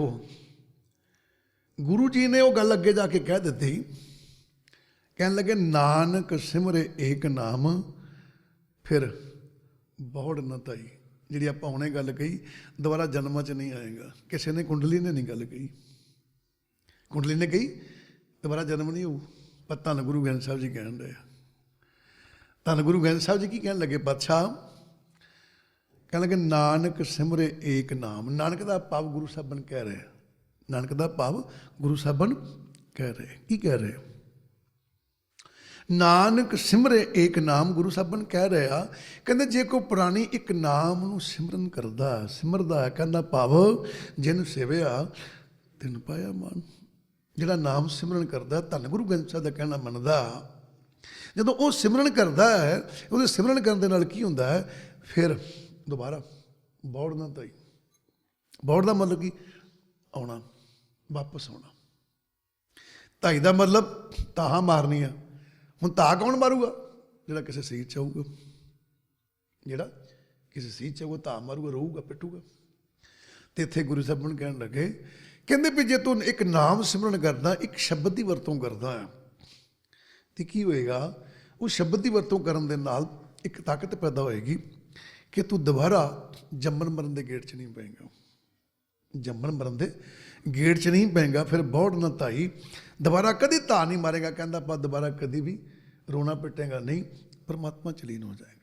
ਦੇਖੋ, ਗੁਰੂ ਜੀ ਨੇ ਉਹ ਗੱਲ ਅੱਗੇ ਜਾ ਕੇ ਕਹਿ ਦਿੱਤੀ, ਕਹਿਣ ਲੱਗੇ, ਨਾਨਕ ਸਿਮਰੇ ਏਕ ਨਾਮ, ਫਿਰ ਬਹੁੜ ਨਾ ਤਾਈ ਜਿਹੜੀ ਆਪਾਂ ਹੁਣੇ ਗੱਲ ਕਹੀ, ਦੁਬਾਰਾ ਜਨਮਾਂ 'ਚ ਨਹੀਂ ਆਏਗਾ। ਕਿਸੇ ਨੇ ਕੁੰਡਲੀ ਨੇ ਨਹੀਂ ਗੱਲ ਕਹੀ। ਕੁੰਡਲੀ ਨੇ ਕਹੀ, ਦੁਬਾਰਾ ਜਨਮ ਨਹੀਂ ਹੋਊ। ਪਰ ਧੰਨ ਗੁਰੂ ਗ੍ਰੰਥ ਸਾਹਿਬ ਜੀ ਕਹਿਣ ਰਹੇ ਆ। ਧੰਨ ਗੁਰੂ ਗ੍ਰੰਥ ਸਾਹਿਬ ਜੀ ਕੀ ਕਹਿਣ ਲੱਗੇ? ਪਾਤਸ਼ਾਹ ਕਹਿਣ ਲੱਗੇ ਨਾਨਕ ਸਿਮਰੇ ਏਕ ਨਾਮ। ਨਾਨਕ ਦਾ ਭਾਵ ਗੁਰੂ ਸਾਹਿਬਾਨ ਕਹਿ ਰਹੇ। ਨਾਨਕ ਦਾ ਭਾਵ ਗੁਰੂ ਸਾਹਿਬਾਨ ਕਹਿ ਰਹੇ। ਕੀ ਕਹਿ ਰਹੇ? ਨਾਨਕ ਸਿਮਰੇ ਏਕ ਨਾਮ ਗੁਰੂ ਸਾਹਿਬਾਨ ਕਹਿ ਰਿਹਾ। ਕਹਿੰਦੇ ਜੇ ਕੋਈ ਪ੍ਰਾਣੀ ਇੱਕ ਨਾਮ ਨੂੰ ਸਿਮਰਨ ਕਰਦਾ, ਸਿਮਰਦਾ ਕਹਿੰਦਾ ਭਾਵ ਜਿਨ ਸੇਵਿਆ, ਤਿਨ ਪਾਇਆ ਮਾਨ। ਜਿਹੜਾ ਨਾਮ ਸਿਮਰਨ ਕਰਦਾ, ਧੰਨ ਗੁਰੂ ਗ੍ਰੰਥ ਸਾਹਿਬ ਦਾ ਕਹਿਣਾ ਮੰਨਦਾ। ਜਦੋਂ ਉਹ ਸਿਮਰਨ ਕਰਦਾ ਹੈ, ਉਹਦੇ ਸਿਮਰਨ ਕਰਨ ਦੇ ਨਾਲ ਕੀ ਹੁੰਦਾ ਹੈ? ਫਿਰ ਦੁਬਾਰਾ ਬੌੜਨਾ ਤਾਈ। ਬੌੜ ਦਾ ਮਤਲਬ ਕੀ? ਆਉਣਾ, ਵਾਪਸ ਆਉਣਾ। ਤਾਈ ਦਾ ਮਤਲਬ ਤਾਹਾਂ ਆ ਹੁਣ ਤਾਂ ਕੌਣ ਮਾਰੂਗਾ? ਜਿਹੜਾ ਕਿਸੇ ਸਰੀਰ ਚ ਆਊਗਾ। ਜਿਹੜਾ ਕਿਸੇ ਸਰੀਰ ਚ ਆਊਗਾ ਤਾਂ ਮਾਰੂਗਾ ਰਹੂਗਾ ਪਿੱਟੂਗਾ। ਤੇ ਇੱਥੇ ਗੁਰੂ ਸਾਹਿਬ ਨੂੰ ਕਹਿਣ ਲੱਗੇ, ਕਹਿੰਦੇ ਵੀ ਜੇ ਤੂੰ ਇੱਕ ਨਾਮ ਸਿਮਰਨ ਕਰਦਾ, ਇੱਕ ਸ਼ਬਦ ਦੀ ਵਰਤੋਂ ਕਰਦਾ ਆ, ਤੇ ਕੀ ਹੋਏਗਾ? ਉਹ ਸ਼ਬਦ ਦੀ ਵਰਤੋਂ ਕਰਨ ਦੇ ਨਾਲ ਇੱਕ ਤਾਕਤ ਪੈਦਾ ਹੋਏਗੀ। ਕਿ ਤੂੰ ਦੁਬਾਰਾ ਜੰਮਣ ਮਰਨ ਦੇ ਗੇਟ 'ਚ ਨਹੀਂ ਪਏਗਾ। ਜੰਮਣ ਮਰਨ ਦੇ ਗੇਟ 'ਚ ਨਹੀਂ ਪਏਗਾ, ਫਿਰ ਬਹੁਤ ਨਾ ਧਾਈ। ਦੁਬਾਰਾ ਕਦੀ ਧਾ ਨਹੀਂ ਮਾਰੇਗਾ, ਕਹਿੰਦਾ ਆਪਾਂ ਦੁਬਾਰਾ ਕਦੀ ਵੀ ਰੋਣਾ ਪਿੱਟੇਗਾ ਨਹੀਂ, ਪਰਮਾਤਮਾ ਚਲੀਨ ਹੋ ਜਾਏਗਾ।